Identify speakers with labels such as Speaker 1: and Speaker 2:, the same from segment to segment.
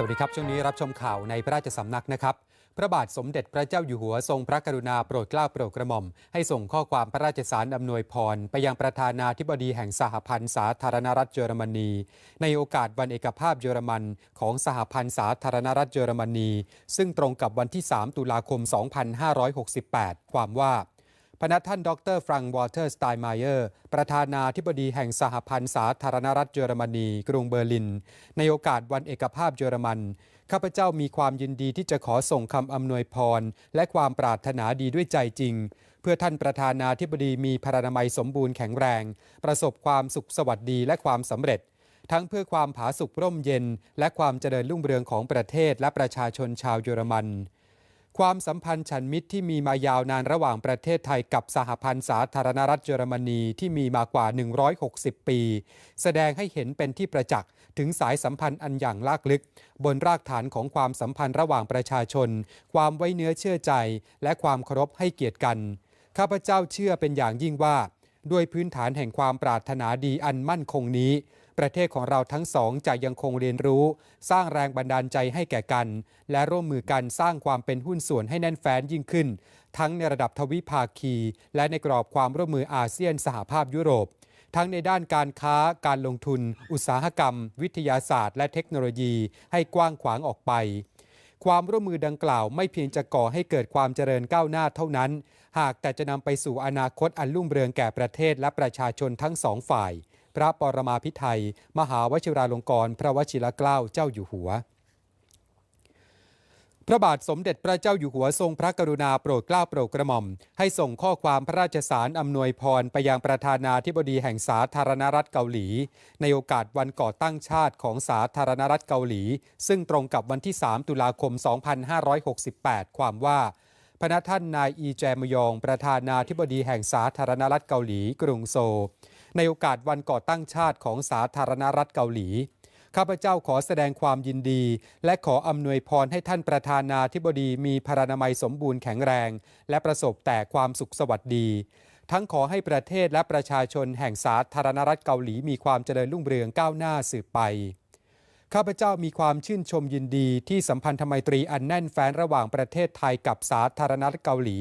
Speaker 1: สวัสดีครับ ช่วงนี้รับชมข่าวในพระราชสำนักนะครับ พระบาทสมเด็จพระเจ้าอยู่หัวทรงพระกรุณาโปรดเกล้าโปรดกระหม่อม ให้ส่งข้อความพระราชสารอำนวยพร ไปยังประธานาธิบดีแห่งสหพันธ์สาธารณรัฐเยอรมนี ในโอกาสวันเอกภาพเยอรมันของสหพันธ์สาธารณรัฐเยอรมนี ซึ่งตรงกับวันที่ 3 ตุลาคม 2568 ความว่า พนักท่านดรฟรังวอเตอร์สไตน์ไมเออร์ ประธานาธิบดีแห่งสหพันธ์สาธารณรัฐเยอรมนี กรุงเบอร์ลิน ในโอกาสวันเอกภาพเยอรมัน ข้าพเจ้ามีความยินดีที่จะขอส่งคำอำนวยพร และความปรารถนาดีด้วยใจจริง เพื่อท่านประธานาธิบดีมีพรรณนามัยสมบูรณ์แข็งแรง ประสบความสุขสวัสดีและความสำเร็จ ทั้งเพื่อความผาสุกร่มเย็น และความเจริญรุ่งเรืองของประเทศและประชาชนชาวเยอรมัน ความสัมพันธ์ฉันมิตรที่มีมายาวนานระหว่างประเทศไทยกับสหพันธ์สาธารณรัฐเยอรมนีที่มีมากว่า 160 ปี แสดงให้เห็นเป็นที่ประจักษ์ถึงสายสัมพันธ์อันอย่างลากลึก บนรากฐานของความสัมพันธ์ระหว่างประชาชน ความไว้เนื้อเชื่อใจ และความเคารพให้เกียรติกัน ข้าพเจ้าเชื่อเป็นอย่างยิ่งว่า ด้วยพื้นฐานแห่งความปรารถนาดีอันมั่นคงนี้ ประเทศของเราทั้งสองจะยังคงเรียนรู้ สร้างแรงบันดาลใจให้แก่กัน และร่วมมือกันสร้างความเป็นหุ้นส่วนให้แน่นแฟ้นยิ่งขึ้น ทั้งในระดับทวิภาคี และในกรอบความร่วมมืออาเซียนสหภาพยุโรป ทั้งในด้านการค้า การลงทุน อุตสาหกรรม วิทยาศาสตร์ และเทคโนโลยี ให้กว้างขวางออกไป ความร่วมมือดังกล่าวไม่เพียงจะก่อให้เกิดความเจริญก้าวหน้าเท่านั้น หากแต่จะนำไปสู่อนาคตอันรุ่งเรืองแก่ประเทศและประชาชนทั้งสองฝ่าย พระปรมาภิไธยมหาวชิราลงกรณ์พระวชิรเกล้าเจ้าอยู่หัว พระบาทสมเด็จพระเจ้าอยู่หัวทรงพระกรุณาโปรดเกล้าโปรดกระหม่อม ให้ส่งข้อความพระราชสารอำนวยพรไปยังประธานาธิบดีแห่งสาธารณรัฐเกาหลี ในโอกาสวันก่อตั้งชาติของสาธารณรัฐเกาหลี ซึ่งตรงกับวันที่ 3 ตุลาคม 2568 ความว่าพระท่านนายอีแจมยอง ประธานาธิบดีแห่งสาธารณรัฐเกาหลี กรุงโซลในโอกาสวันก่อตั้งชาติของสาธารณรัฐเกาหลี ข้าพเจ้าขอแสดงความยินดี และขออำนวยพรให้ท่านประธานาธิบดีมีพรรณนามัยสมบูรณ์แข็งแรง และประสบแต่ความสุขสวัสดี ทั้งขอให้ประเทศและประชาชนแห่งสาธารณรัฐเกาหลีมีความเจริญรุ่งเรืองก้าวหน้าสืบไปข้าพเจ้ามีความชื่นชมยินดีที่สัมพันธไมตรีอันแน่นแฟ้นระหว่างประเทศไทยกับสาธารณรัฐเกาหลี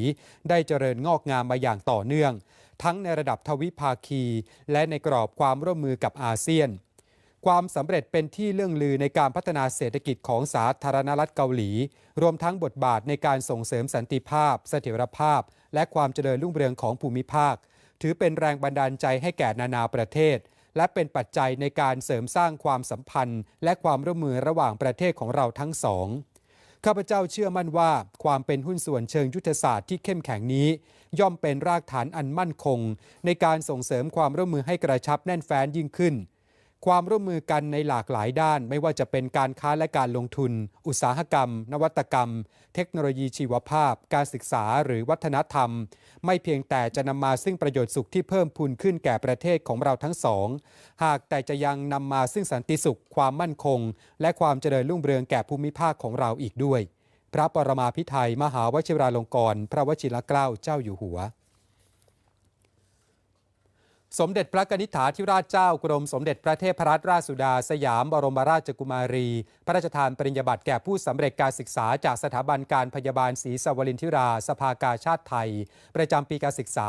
Speaker 1: ได้เจริญงอกงามมาอย่างต่อเนื่อง ทั้งในระดับทวิภาคี และในกรอบความร่วมมือกับอาเซียน ความสำเร็จเป็นที่เรื่องลือในการพัฒนาเศรษฐกิจของสาธารณรัฐเกาหลี รวมทั้งบทบาทในการส่งเสริมสันติภาพ เสถียรภาพ และความเจริญรุ่งเรืองของภูมิภาค ถือเป็นแรงบันดาลใจให้แก่นานาประเทศ และเป็นปัจจัยในการเสริมสร้างความสัมพันธ์ และความร่วมมือระหว่างประเทศของเราทั้งสองข้าพเจ้าเชื่อมั่นว่าความเป็นหุ้นส่วนเชิงยุทธศาสตร์ที่เข้มแข็งนี้ ย่อมเป็นรากฐานอันมั่นคง ในการส่งเสริมความร่วมมือให้กระชับแน่นแฟ้นยิ่งขึ้น ความร่วมมือกันในหลากหลายด้าน ไม่ว่าจะเป็นการค้าและการลงทุน อุตสาหกรรม นวัตกรรม เทคโนโลยีชีวภาพ การศึกษาหรือวัฒนธรรม ไม่เพียงแต่จะนำมาซึ่งประโยชน์สุขที่เพิ่มพูนขึ้นแก่ประเทศของเราทั้งสอง หากแต่จะยังนำมาซึ่งสันติสุข ความมั่นคง และความเจริญรุ่งเรืองแก่ภูมิภาคของเราอีกด้วย พระปรมาภิไธยมหาวชิราลงกรณ์พระวชิรเกล้าเจ้าอยู่หัว สมเด็จพระกนิษฐาธิราชเจ้ากรมสมเด็จพระเทพรัตนราชสุดา สยามบรมราชกุมารี พระราชทานปริญญาบัตรแก่ผู้สำเร็จการศึกษาจากสถาบันการพยาบาลศรีสวรินทิรา สภากาชาติไทย ประจำปีการศึกษา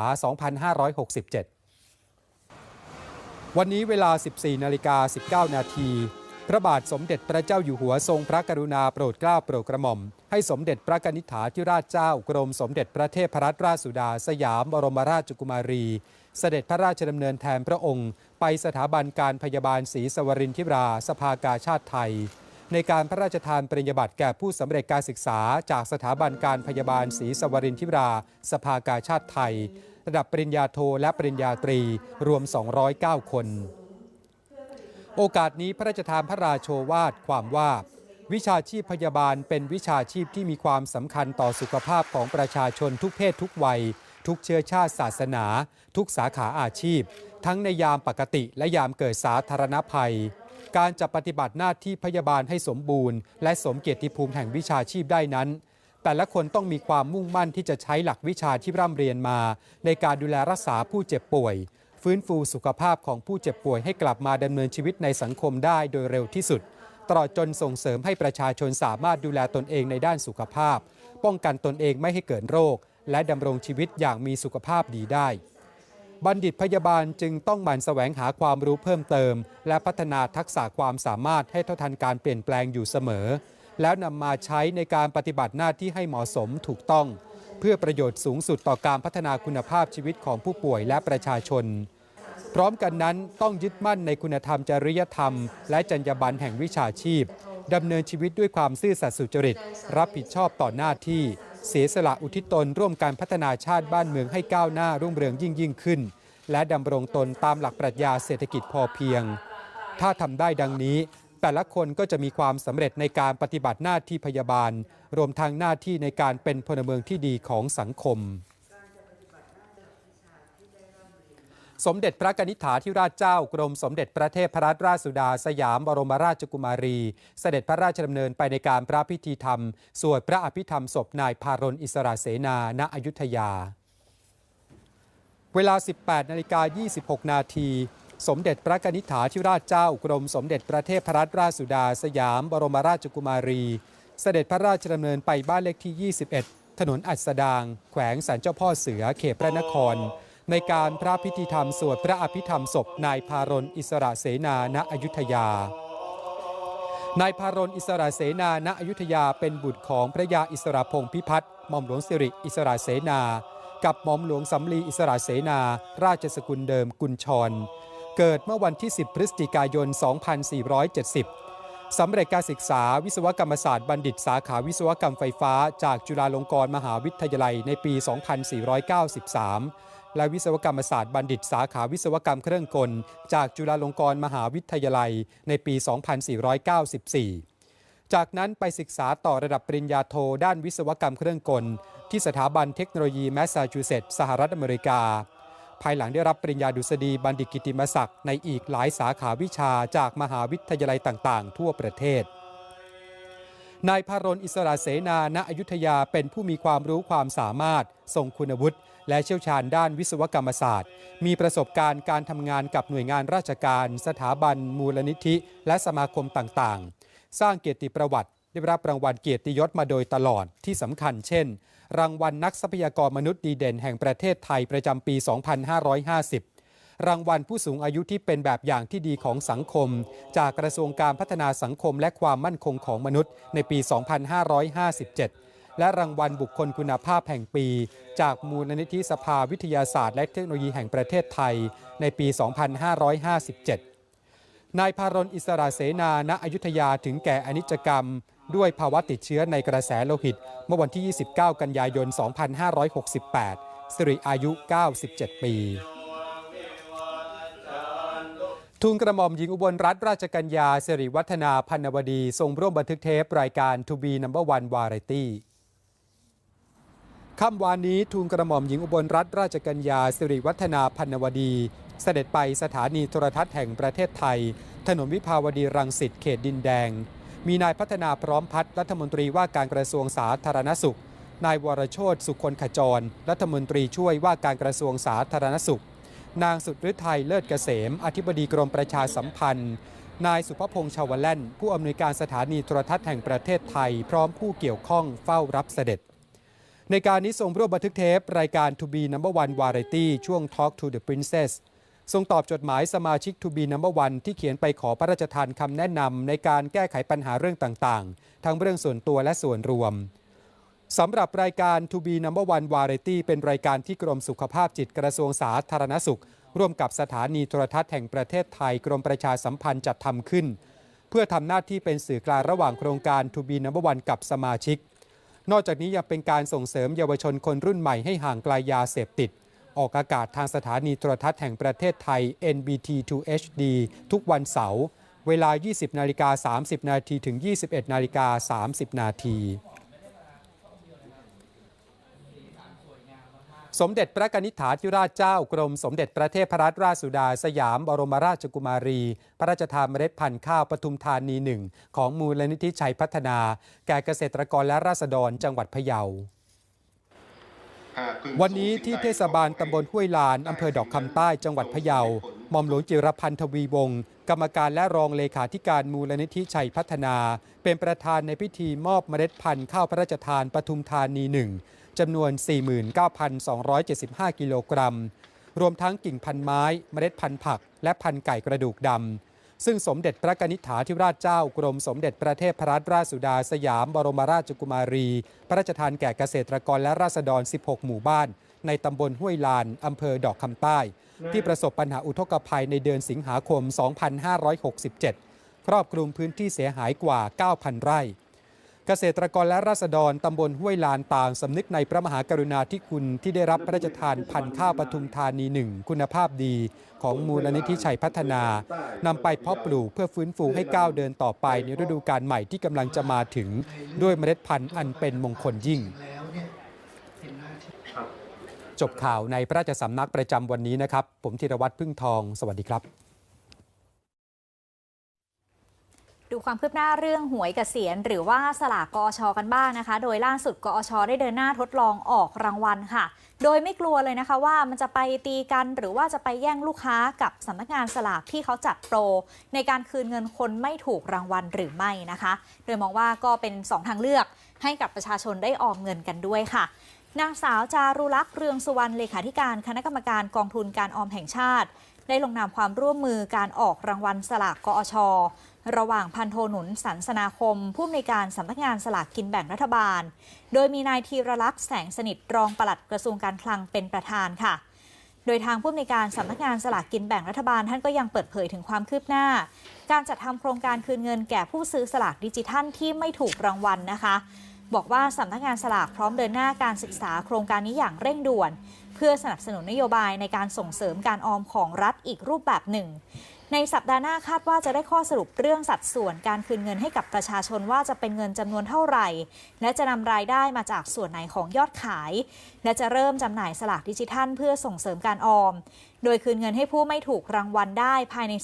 Speaker 1: 2567 วันนี้เวลา 14 นาฬิกา 19 นาที พระบาทสมเด็จพระเจ้าอยู่หัวทรงพระกรุณาโปรดเกล้าโปรดกระหม่อม ให้สมเด็จพระกนิษฐาธิราชเจ้ากรมสมเด็จพระเทพรัตนราชสุดา สยามบรมราชกุมารี เสด็จพระราชดำเนินแทนพระองค์ ไปสถาบันการพยาบาลศรีสวรินทิราสภากาชาติไทย ในการพระราชทานปริญญาบัตรแก่ผู้สำเร็จการศึกษา จากสถาบันการพยาบาลศรีสวรินทิราสภากาชาติไทย ระดับปริญญาโทและปริญญาตรีรวม 209 คน โอกาสนี้พระราชทานพระราโชวาทความว่า วิชาชีพพยาบาลเป็นวิชาชีพที่มีความสำคัญต่อสุขภาพของประชาชนทุกเพศทุกวัย ทุกเชื้อชาติศาสนา ทุกสาขาอาชีพ ทั้งในยามปกติและยามเกิดสาธารณภัย การจะปฏิบัติหน้าที่พยาบาลให้สมบูรณ์ และสมเกียรติภูมิแห่งวิชาชีพได้นั้นแต่ละคนต้องมีความมุ่งมั่นที่จะใช้หลักวิชาที่ร่ำเรียนมา ในการดูแลรักษาผู้เจ็บป่วย ฟื้นฟูสุขภาพของผู้เจ็บป่วยให้กลับมาดำเนินชีวิตในสังคมได้โดยเร็วที่สุด ตลอดจนส่งเสริมให้ประชาชนสามารถดูแลตนเองในด้านสุขภาพ ป้องกันตนเองไม่ให้เกิดโรค และดำรงชีวิตอย่างมีสุขภาพดีได้ บัณฑิตพยาบาลจึงต้องหมั่นแสวงหาความรู้เพิ่มเติม และพัฒนาทักษะความสามารถให้เท่าทันการเปลี่ยนแปลงอยู่เสมอ แล้วนำมาใช้ในการปฏิบัติหน้าที่ให้เหมาะสมถูกต้อง เพื่อประโยชน์สูงสุดต่อการพัฒนาคุณภาพชีวิตของผู้ป่วยและประชาชน พร้อมกันนั้นต้องยึดมั่นในคุณธรรมจริยธรรม และจรรยาบรรณแห่งวิชาชีพดำเนินชีวิตด้วยความซื่อสัตย์สุจริต รับผิดชอบต่อหน้าที่ เสียสละอุทิศตนร่วมการพัฒนาชาติบ้านเมืองให้ก้าวหน้ารุ่งเรืองยิ่งยิ่งขึ้น และดำรงตนตามหลักปรัชญาเศรษฐกิจพอเพียง ถ้าทำได้ดังนี้ แต่ละคนก็จะมีความสำเร็จในการปฏิบัติหน้าที่พยาบาล รวมทั้งหน้าที่ในการเป็นพลเมืองที่ดีของสังคม สมเด็จพระกนิษฐาธิราชเจ้ากรมสมเด็จพระเทพรัตนราชสุดาสยามบรมราชกุมารี เสด็จพระราชดำเนินไปในการพระพิธีธรรม สวดพระอภิธรรมศพนายพารนอิสระเสนาณอยุธยา เวลา 18นาฬิกา26 นาที สมเด็จพระกนิษฐาธิราชเจ้ากรมสมเด็จพระเทพรัตนราชสุดาสยามบรมราชกุมารี เสด็จพระราชดำเนินไปบ้านเลขที่ 21 ถนนอัสดาง แขวงสันเจ้าพ่อเสือเขตพระนคร ในการพระพิธีธรรมสวดพระอภิธรรมศพนายพารนอิสระเสนาณอยุธยานายพารนอิสระเสนาณอยุธยาเป็นบุตรของพระยาอิสระพงศ์พิพัฒน์หม่อมหลวงสิริอิสระเสนา กับหม่อมหลวงสำลีอิสระเสนา ราชสกุลเดิมกุญชร เกิดเมื่อวันที่ 10 พฤศจิกายน 2470 สำเร็จการศึกษาวิศวกรรมศาสตร์บัณฑิตสาขาวิศวกรรมไฟฟ้า จากจุฬาลงกรณ์มหาวิทยาลัยในปี 2493 และวิศวกรรมศาสตร์บัณฑิตสาขาวิศวกรรมเครื่องกล จากจุฬาลงกรณ์มหาวิทยาลัยในปี 2494 จากนั้นไปศึกษาต่อระดับปริญญาโทด้านวิศวกรรมเครื่องกล ที่สถาบันเทคโนโลยีแมสซาชูเซตส์สหรัฐอเมริกา ภายหลังได้รับปริญญาดุษฎีบัณฑิตกิติมศักดิ์ในอีกหลายสาขาวิชาจากมหาวิทยาลัยต่าง ๆ ทั่วประเทศ นายพารนอิสระเสนาณอยุธยาเป็นผู้มีความรู้ความสามารถ ทรงคุณวุฒิและเชี่ยวชาญด้านวิศวกรรมศาสตร์ มีประสบการณ์การทำงานกับหน่วยงานราชการ สถาบัน มูลนิธิ และสมาคมต่าง ๆ สร้างเกียรติประวัติ ได้รับรางวัลเกียรติยศมาโดยตลอดที่สำคัญเช่น รางวัลนักทรัพยากรมนุษย์ดีเด่นแห่งประเทศไทยประจำปี 2550 รางวัลผู้สูงอายุที่เป็นแบบอย่างที่ดีของสังคม จากกระทรวงการพัฒนาสังคมและความมั่นคงของมนุษย์ในปี 2557 และรางวัลบุคคลคุณภาพแห่งปี จากมูลนิธิสภาวิทยาศาสตร์และเทคโนโลยีแห่งประเทศไทยในปี 2557 นายพารนอิสระเสนาณอยุธยาถึงแก่อนิจกรรม ด้วยภาวะติดเชื้อในกระแสโลหิต เมื่อวันที่ 29 กันยายน 2568 สิริอายุ 97 ปีทูลกระหม่อมหญิงอุบลรัตนราชกัญญาสิริวัฒนาพันวดี ทรงร่วมบันทึกเทปรายการ To Be Number One Variety ค่ำวานนี้ทูลกระหม่อมหญิงอุบลรัตนราชกัญญาสิริวัฒนาพันวดี เสด็จไปสถานีโทรทัศน์แห่งประเทศไทย ถนนวิภาวดีรังสิตเขตดินแดง มีนายพัฒนาพร้อมพัฒน์รัฐมนตรีว่าการกระทรวงสาธารณสุข นายวรโชตสุคนขจร รัฐมนตรีช่วยว่าการกระทรวงสาธารณสุข นางสุดฤทัยเลิศเกษม อธิบดีกรมประชาสัมพันธ์ นายสุภพงษ์ชาวแล่น ผู้อำนวยการสถานีโทรทัศน์แห่งประเทศไทย พร้อมผู้เกี่ยวข้องเฝ้ารับเสด็จ ในการนี้ทรงร่วมบันทึกเทป รายการ To Be Number One Variety ช่วง Talk to the Princess ทรงตอบจดหมายสมาชิก To Be Number One ที่เขียนไปขอพระราชทานคำแนะนำในการแก้ไขปัญหาเรื่องต่างๆ ทั้งเรื่องส่วนตัวและส่วนรวมสำหรับรายการ To Be Number One Variety เป็นรายการที่กรมสุขภาพจิตกระทรวงสาธารณสุข ร่วมกับสถานีโทรทัศน์แห่งประเทศไทย กรมประชาสัมพันธ์จัดทำขึ้น เพื่อทำหน้าที่เป็นสื่อกลางระหว่างโครงการ To Be Number One กับสมาชิก นอกจากนี้ยังเป็นการส่งเสริมเยาวชนคนรุ่นใหม่ให้ห่างไกลยาเสพติด ออกอากาศทางสถานีโทรทัศน์แห่งประเทศไทย NBT 2 HD ทุกวันเสาร์เวลา 20 นาฬิกา 30 นาทีถึง 21 นาฬิกา 30 นาทีสมเด็จพระนิษฐาธิราชเจ้ากรมสมเด็จพระเทพรัตนราชสุดาสยามบรมราชกุมารี พระราชทานเมล็ดพันธุ์ข้าวปทุมธานีหนึ่งของมูลนิธิชัยพัฒนา แก่เกษตรกรและราษฎรจังหวัดพะเยา วันนี้ที่เทศบาลตำบลห้วยลานอำเภอดอกคำใต้จังหวัดพะเยา หม่อมหลวงจิรพันธ์ทวีวงศ์กรรมการและรองเลขาธิการมูลนิธิชัยพัฒนา เป็นประธานในพิธีมอบเมล็ดพันธุ์ข้าวพระราชทานปทุมธานีหนึ่งจำนวน 49,275 กิโลกรัม รวมทั้งกิ่งพันไม้ เมล็ดพันธุ์ผัก และพันธุ์ไก่กระดูกดำ ซึ่งสมเด็จพระกนิษฐาธิราชเจ้ากรมสมเด็จพระเทพรัตนราชสุดาสยามบรมราชกุมารี พระราชทานแก่เกษตรกรและราษฎร 16 หมู่บ้าน ในตำบลห้วยลานอำเภอดอกคำใต้ ที่ประสบปัญหาอุทกภัยในเดือนสิงหาคม 2567 ครอบคลุมพื้นที่เสียหายกว่า 9,000 ไร่ เกษตรกรและราษฎรตำบลห้วยลานต่างสำนึกในพระมหากรุณาธิคุณที่ได้รับพระราชทานพันธุ์ข้าวปทุมธานีหนึ่งคุณภาพดีของมูลนิธิชัยพัฒนานำไปเพาะปลูกเพื่อฟื้นฟูให้ก้าวเดินต่อไปในฤดูกาลใหม่ที่กำลังจะมาถึง ด้วยเมล็ดพันธุ์อันเป็นมงคลยิ่ง จบข่าวในพระราชสำนักประจำวันนี้นะครับ ผมธีรวัตรพึ่งทอง สวัสดีครับ
Speaker 2: ดูความคืบหน้าเรื่องหวยเกษียณหรือว่าสลากกอชอกันบ้างนะคะ โดยล่าสุดกอชอได้เดินหน้าทดลองออกรางวัลค่ะ โดยไม่กลัวเลยนะคะว่ามันจะไปตีกันหรือว่าจะไปแย่งลูกค้ากับสำนักงานสลากที่เขาจัดโปร ในการคืนเงินคนไม่ถูกรางวัลหรือไม่นะคะ โดยมองว่าก็เป็น 2 ทางเลือกให้กับประชาชนได้ออมเงินกันด้วยค่ะนางสาวจารุลักษ์เรืองสุวรรณเลขาธิการคณะกรรมการกองทุนการออมแห่งชาติ ได้ลงนามความร่วมมือการออกรางวัลสลากกอช ระหว่างพันโทหนุนสันสนาคม ผู้อำนวยการสำนักงานสลากกินแบ่งรัฐบาล โดยมีนายธีรลักษณ์แสงสนิทรองปลัดกระทรวงการคลังเป็นประธานค่ะ โดยทางผู้อำนวยการสำนักงานสลากกินแบ่งรัฐบาลท่านก็ยังเปิดเผยถึงความคืบหน้า การจัดทำโครงการคืนเงินแก่ผู้ซื้อสลากดิจิทัลที่ไม่ถูกรางวัลนะคะ บอกว่าสำนักงานสลากพร้อมเดินหน้าการศึกษาโครงการนี้อย่างเร่งด่วน เพื่อสนับสนุนนโยบายในการส่งเสริมการออมของรัฐอีกรูปแบบหนึ่ง ในสัปดาห์หน้าคาดว่าจะได้ข้อสรุปเรื่องสัดส่วนการคืนเงินให้กับประชาชนว่าจะเป็นเงินจำนวนเท่าไหร่ และจะนำรายได้มาจากส่วนไหนของยอดขาย และจะเริ่มจำหน่ายสลากดิจิทัล เพื่อส่งเสริมการออม โดยคืนเงินให้ผู้ไม่ถูกรางวัลได้ภายใน